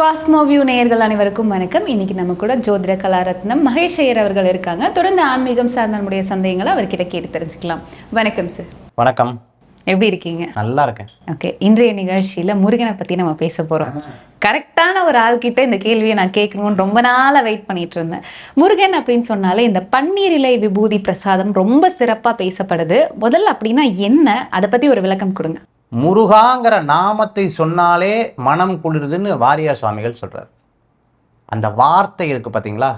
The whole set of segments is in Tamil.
காஸ்மோவியூ நேயர்கள் அனைவருக்கும் வணக்கம். இன்னைக்கு நம்ம கூட ஜோதிட கலாரத்னம் மகேஷ் ஐயர் அவர்கள் இருக்காங்க. தொடர்ந்து ஆன்மீகம் சார்ந்த நம்முடைய சந்தேகங்களை அவர்கிட்ட கேட்டு தெரிஞ்சுக்கலாம். வணக்கம் சார் வணக்கம். எப்படி இருக்கீங்க? நல்லா இருக்கேன். ஓகே இன்றைய நிகழ்ச்சியில முருகனை பத்தி நம்ம பேச போறோம். கரெக்டான ஒரு ஆள்கிட்ட இந்த கேள்வியை நான் கேட்கணும்னு ரொம்ப நாளா வெயிட் பண்ணிட்டு இருந்தேன். முருகன் அப்படின்னு சொன்னாலே இந்த பன்னீர் இலை விபூதி பிரசாதம் ரொம்ப சிறப்பா பேசப்படுது. முதல்ல அப்படின்னா என்ன? அதை பத்தி ஒரு விளக்கம் கொடுங்க. முருகாங்கிற நாமத்தை சொன்னாலே மனம் குளிருதுன்னு வாரியார் சுவாமிகள் சொல்கிறார் அந்த வார்த்தை இருக்குது பார்த்தீங்களா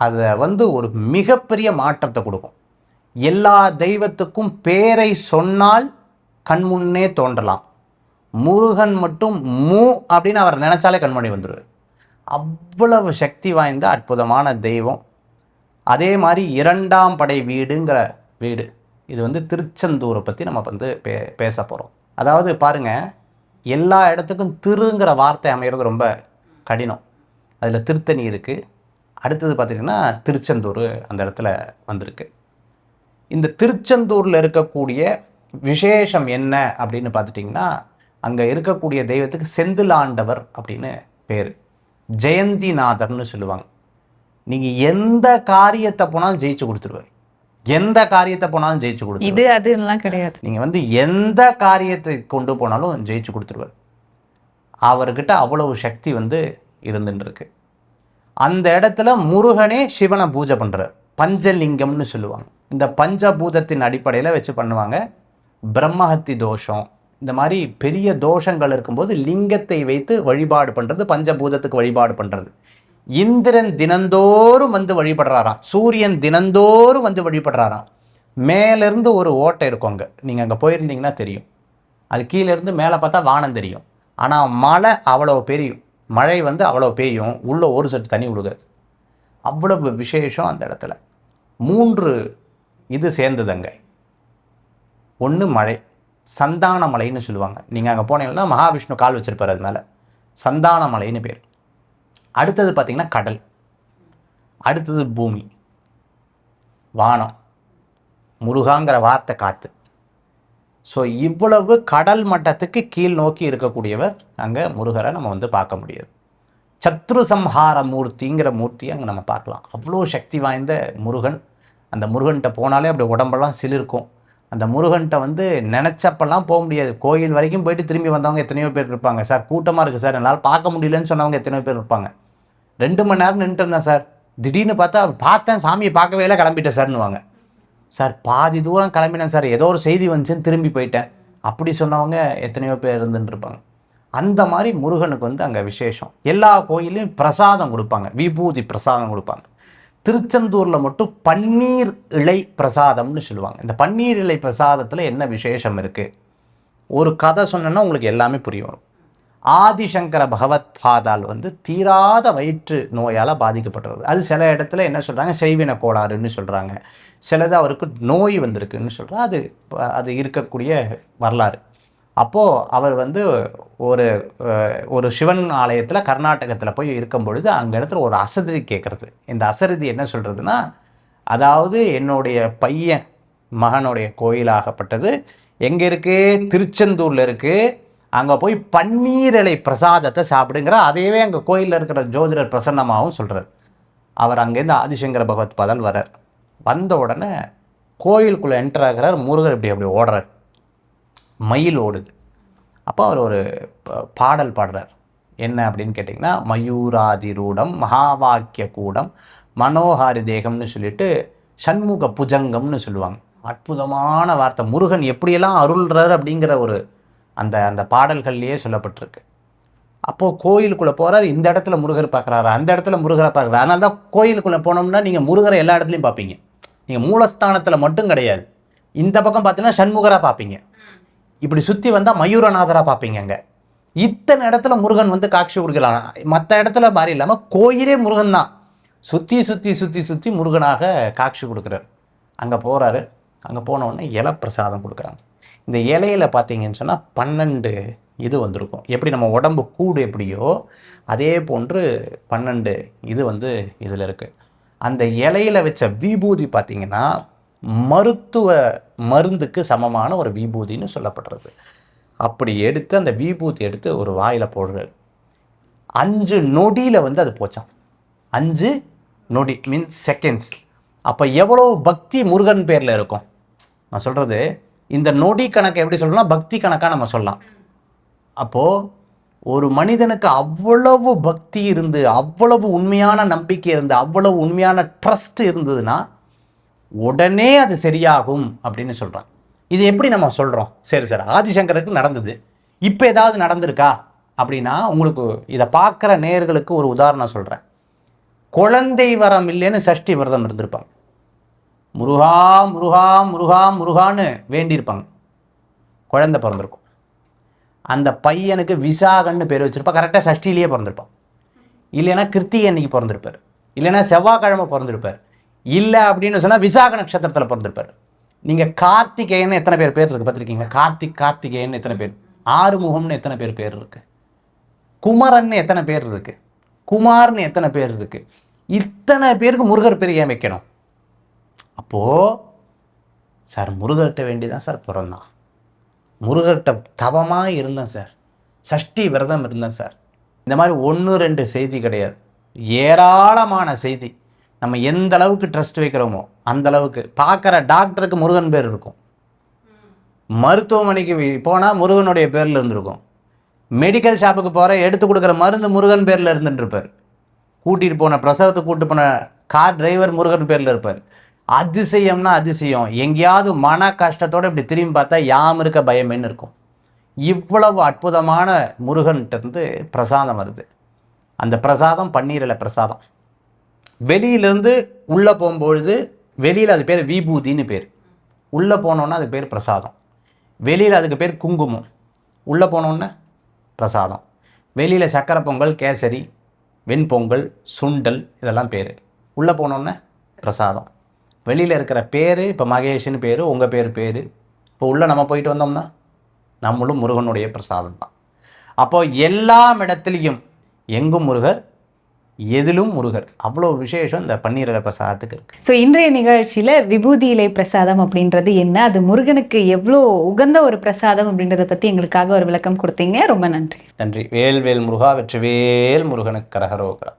அதை வந்து ஒரு மிகப்பெரிய மாற்றத்தை கொடுக்கும். எல்லா தெய்வத்துக்கும் பேரை சொன்னால் கண்முன்னே தோன்றலாம். முருகன் மட்டும் மூ அப்படின்னு அவர் நினச்சாலே கண்மணி வந்துடுவார் அவ்வளவு சக்தி வாய்ந்த அற்புதமான தெய்வம். அதே மாதிரி இரண்டாம் படை வீடுங்கிற வீடு. இது வந்து திருச்செந்தூரை பற்றி நம்ம வந்து பே பேச போகிறோம் அதாவது பாருங்க எல்லா இடத்துக்கும் திருங்கிற வார்த்தை அமைகிறது ரொம்ப கடினம். அதில் திருத்தணி இருக்குது அடுத்தது பார்த்திங்கன்னா திருச்செந்தூர் அந்த இடத்துல வந்திருக்கு. இந்த திருச்செந்தூரில் இருக்கக்கூடிய விசேஷம் என்ன அப்படின்னு பார்த்துட்டிங்கன்னா அங்கே இருக்கக்கூடிய தெய்வத்துக்கு செந்திலாண்டவர் அப்படின்னு பேர். ஜெயந்திநாதர்னு சொல்லுவாங்க. நீங்கள் எந்த காரியத்தை போனாலும் ஜெயிச்சு கொடுத்துருவார். எந்த காரியத்தை போனாலும் ஜெயிச்சு கொடுத்துருவார். இது அதுலாம் கிடையாது. நீங்கள் வந்து எந்த காரியத்தை கொண்டு போனாலும் ஜெயிச்சு கொடுத்துருவார். அவர்கிட்ட அவ்வளவு சக்தி வந்து இருந்துட்டு இருக்கு அந்த இடத்துல முருகனே சிவனை பூஜை பண்ணுறார் பஞ்சலிங்கம்னு சொல்லுவாங்க. இந்த பஞ்சபூதத்தின் அடிப்படையில் வச்சு பண்ணுவாங்க. பிரம்மஹத்தி தோஷம். இந்த மாதிரி பெரிய தோஷங்கள் இருக்கும்போது லிங்கத்தை வைத்து வழிபாடு பண்ணுறது பஞ்சபூதத்துக்கு வழிபாடு பண்ணுறது இந்திரன் தினந்தோறும் வந்து வழிபடுறாராம். சூரியன் தினந்தோறும் வந்து வழிபடுறாராம். மேலேருந்து ஒரு ஓட்டை இருக்கும் அங்கே. நீங்கள் அங்கே போயிருந்தீங்கன்னா தெரியும். அது கீழேருந்து மேலே பார்த்தா வானம் தெரியும். ஆனால் மழை அவ்வளோ பெரியும். மழை வந்து அவ்வளோ பெய்யும் உள்ளே ஒரு சட்டு தண்ணி விழுகாது அவ்வளவு விசேஷம் அந்த இடத்துல. மூன்று இது சேர்ந்தது அங்கே. ஒன்று மழை. சந்தான மலைன்னு சொல்லுவாங்க. நீங்கள் அங்கே போனீங்கன்னா மகாவிஷ்ணு கால் வச்சுருப்பார் அது மேலே சந்தான மலைன்னு பேர். அடுத்தது பார்த்திங்கன்னா கடல். அடுத்தது பூமி. வானம். முருகாங்கிற வார்த்தை காற்று ஸோ இவ்வளவு கடல் மட்டத்துக்கு கீழ் நோக்கி இருக்கக்கூடியவர் அங்கே முருகரை நம்ம வந்து பார்க்க முடியாது. சத்ரு சம்ஹார மூர்த்திங்கிற மூர்த்தி அங்கே நம்ம பார்க்கலாம். அவ்வளோ சக்தி வாய்ந்த முருகன். அந்த முருகன்கிட்ட போனாலே அப்படி உடம்பெல்லாம் சிலிருக்கும். அந்த முருகன்கிட்ட வந்து நினச்சப்பெல்லாம் போக முடியாது. கோயில் வரைக்கும் போயிட்டு திரும்பி வந்தவங்க எத்தனையோ பேர் இருப்பாங்க. சார் கூட்டமாக இருக்குது சார். என்னால் பார்க்க முடியலன்னு சொன்னவங்க எத்தனையோ பேர் இருப்பாங்க. ரெண்டு மணி நேரம் நின்றுட்டு இருந்தேன் சார். திடீர்னு பார்த்தா பார்த்தேன் சாமியை பார்க்கவே இல்லை கிளம்பிட்டேன் சார்னுவாங்க சார் பாதி தூரம் கிளம்பினேன் சார். ஏதோ ஒரு செய்தி வந்துச்சுன்னு திரும்பி போயிட்டேன். அப்படி சொன்னவங்க எத்தனையோ பேர் இருந்துட்டு இருப்பாங்க அந்த மாதிரி முருகனுக்கு வந்து அங்கே விசேஷம். எல்லா கோயிலையும் பிரசாதம் கொடுப்பாங்க. விபூதி பிரசாதம் கொடுப்பாங்க. திருச்செந்தூரில் மட்டும் பன்னீர் இலை பிரசாதம்னு சொல்லுவாங்க. இந்த பன்னீர் இலை பிரசாதத்தில் என்ன விசேஷம் இருக்குது ஒரு கதை சொன்னேன்னா உங்களுக்கு எல்லாமே புரியும். ஆதிசங்கர பகவத் பாதால் வந்து தீராத வயிற்று நோயால் பாதிக்கப்பட்டுறது அது சில இடத்துல என்ன சொல்கிறாங்க செய்வின கோளாறுன்னு சொல்கிறாங்க சிலது அவருக்கு நோய் வந்திருக்குன்னு சொல்கிறாங்க அது அது இருக்கக்கூடிய வரலாறு. அப்போது அவர் வந்து ஒரு ஒரு சிவன் ஆலயத்தில் கர்நாடகத்தில் போய் இருக்கும் பொழுது அங்கே இடத்துல ஒரு அசதி கேட்குறது இந்த அசரதி என்ன சொல்கிறதுனா அதாவது என்னுடைய பையன் மகனுடைய கோயிலாகப்பட்டது. எங்கே இருக்குது திருச்செந்தூரில் இருக்குது அங்கே போய் பன்னீர் இலை பிரசாதத்தை சாப்பிடுங்கிற அதையவே அங்கே கோயிலில் இருக்கிற ஜோதிடர் பிரசன்னமாகவும் சொல்கிறார் அவர் அங்கேருந்து ஆதிசங்கர பகவத் பதல் வரார் வந்த உடனே கோயிலுக்குள்ளே என்டர் ஆகிறார். முருகர் இப்படி அப்படி ஓடுறார். மயில் ஓடுது. அப்போ அவர் ஒரு ப- பாடல் பாடுறார். என்ன அப்படின்னு கேட்டிங்கன்னா மயூராதிரூடம் மகாவாக்கிய கூடம் மனோஹாரி தேகம்னு சொல்லிட்டு சண்முக புஜங்கம்னு சொல்லுவாங்க. அற்புதமான வார்த்தை. முருகன் எப்படியெல்லாம் அருள்றார் அப்படிங்கிற ஒரு அந்த அந்த பாடல்கள்லேயே சொல்லப்பட்டிருக்கு. அப்போது கோயிலுக்குள்ளே போகிறார் இந்த இடத்துல முருகர் பார்க்குறாரு அந்த இடத்துல முருகரை பார்க்குறாரு. அதனால தான் கோயிலுக்குள்ளே போனோம்னா நீங்கள் முருகரை எல்லா இடத்துலையும் பார்ப்பீங்க. நீங்கள் மூலஸ்தானத்தில் மட்டும் கிடையாது. இந்த பக்கம் பார்த்தீங்கன்னா சண்முகராக பார்ப்பீங்க. இப்படி சுற்றி வந்தால் மயூரநாதராக பார்ப்பீங்க அங்கே. இத்தனை இடத்துல முருகன் வந்து காட்சி கொடுக்கலாம் மற்ற இடத்துல மாதிரி இல்லாமல் கோயிலே முருகன் தான். சுற்றி சுற்றி சுற்றி சுற்றி முருகனாக காட்சி கொடுக்குறாரு. அங்கே போகிறாரு அங்கே போனவுடனே இல இலை பிரசாதம் கொடுக்குறாங்க. இந்த இலையில பார்த்தீங்கன்னு சொன்னால் பன்னெண்டு இது வந்திருக்கும். எப்படி நம்ம உடம்பு கூடு எப்படியோ அதே போன்று பன்னெண்டு இது வந்து இதில் இருக்குது அந்த இலையில வச்ச விபூதி பார்த்தீங்கன்னா மருத்துவ மருந்துக்கு சமமான ஒரு விபூதின்னு சொல்லப்படுறது. அப்படி எடுத்து அந்த விபூதி எடுத்து ஒரு வாயில் போடுறது அஞ்சு நொடியில் வந்து அது போச்சான் அஞ்சு நொடி மீன்ஸ் செகண்ட்ஸ் அப்போ எவ்வளோ பக்தி முருகன் பேரில் இருக்கும்? நான் சொல்கிறது இந்த நொடி கணக்கை எப்படி சொல்லணும்னா பக்தி கணக்காக நம்ம சொல்லலாம். அப்போது ஒரு மனிதனுக்கு அவ்வளவு பக்தி இருந்து அவ்வளவு உண்மையான நம்பிக்கை இருந்து அவ்வளவு உண்மையான ட்ரஸ்ட் இருந்ததுன்னா உடனே அது சரியாகும் அப்படின்னு சொல்கிறான் இது எப்படி நம்ம சொல்கிறோம் சரி சார். ஆதிசங்கருக்கு நடந்தது. இப்போ ஏதாவது நடந்திருக்கா? அப்படின்னா உங்களுக்கு இதை பார்க்குற நேர்களுக்கு ஒரு உதாரணம் சொல்கிறேன் குழந்தை வரம் இல்லைன்னு சஷ்டி விரதம் இருந்திருப்பாங்க. முருகா முருகா முருகா முருகான்னு வேண்டியிருப்பாங்க. குழந்தை பிறந்திருக்கும். அந்த பையனுக்கு விசாகன்னு பேர் வச்சுருப்பா. கரெக்டாக சஷ்டிலேயே பிறந்திருப்பான். இல்லைன்னா கிருத்திகை அன்னைக்கு பிறந்திருப்பார். இல்லைன்னா செவ்வாய்க்கிழமை பிறந்திருப்பார். இல்லை அப்படின்னு சொன்னால் விசாக நட்சத்திரத்தில் பிறந்திருப்பார். நீங்கள் கார்த்திகேயன்னு எத்தனை பேர் பேர் இருக்குது பார்த்துருக்கீங்க கார்த்திக் கார்த்திகேயன் எத்தனை பேர்? ஆறுமுகம்னு எத்தனை பேர் பேர் இருக்குது குமரன்னு எத்தனை பேர் இருக்குது குமார்னு எத்தனை பேர் இருக்குது இத்தனை பேருக்கு முருகர் பேர் ஏன் வைக்கணும்? அப்போது சார் முருகர்கிட்ட வேண்டி தான் சார் பிறந்தான் முருகர்கிட்ட தவமாக இருந்தேன் சார். சஷ்டி விரதம் இருந்தேன் சார். இந்த மாதிரி ஒன்று ரெண்டு செய்தி கிடையாது. ஏராளமான செய்தி. நம்ம எந்த அளவுக்கு ட்ரஸ்ட் வைக்கிறோமோ அந்த அளவுக்கு. பார்க்குற டாக்டருக்கு முருகன் பேர் இருக்கும். மருத்துவமனைக்கு போனால் முருகனுடைய பேரில் இருந்திருக்கும். மெடிக்கல் ஷாப்புக்கு போகிற எடுத்து கொடுக்குற மருந்து முருகன் பேரில் இருந்துட்டு இருப்பார். கூட்டிகிட்டு போன பிரசவத்துக்கு கூப்பிட்டு போன கார் டிரைவர் முருகன் பேரில் இருப்பார். அதிசயம்னா அதிசயம். எங்கேயாவது மன கஷ்டத்தோடு இப்படி திரும்பி பார்த்தா யாம் இருக்க பயமேன்னு இருக்கும். இவ்வளவு அற்புதமான முருகன்கிட்டருந்து பிரசாதம் வருது. அந்த பிரசாதம் பன்னீரில் பிரசாதம். வெளியிலேருந்து உள்ளே போகும்பொழுது வெளியில் அது பேர் விபூதின்னு பேர். உள்ளே போனோன்னா அது பேர் பிரசாதம். வெளியில் அதுக்கு பேர் குங்குமம். உள்ளே போனோன்னே பிரசாதம். வெளியில் சக்கரை பொங்கல் கேசரி வெண்பொங்கல் சுண்டல் இதெல்லாம் பேர். உள்ளே போனோன்னே பிரசாதம். வெளியில் இருக்கிற பேர் இப்போ மகேஷ்னு பேர் உங்கள் பேர் பேர். இப்போ உள்ளே நம்ம போயிட்டு வந்தோம்னா நம்மளும் முருகனுடைய பிரசாதம் தான். அப்போ எல்லா இடத்துலையும் எங்கும் முருகர் எதிலும் முருகர். அவ்வளோ விசேஷம் இந்த பன்னீரல பிரசாதத்துக்கு இருக்கு. ஸோ இன்றைய நிகழ்ச்சியில விபூதி இலை பிரசாதம் அப்படின்றது என்ன? அது முருகனுக்கு எவ்வளோ உகந்த ஒரு பிரசாதம் அப்படின்றத பத்தி எங்களுக்காக ஒரு விளக்கம் கொடுத்தீங்க. ரொம்ப நன்றி. நன்றி. வேல் வேல் முருகா வெற்றி வேல் முருகனுக்கு கரகரோகரா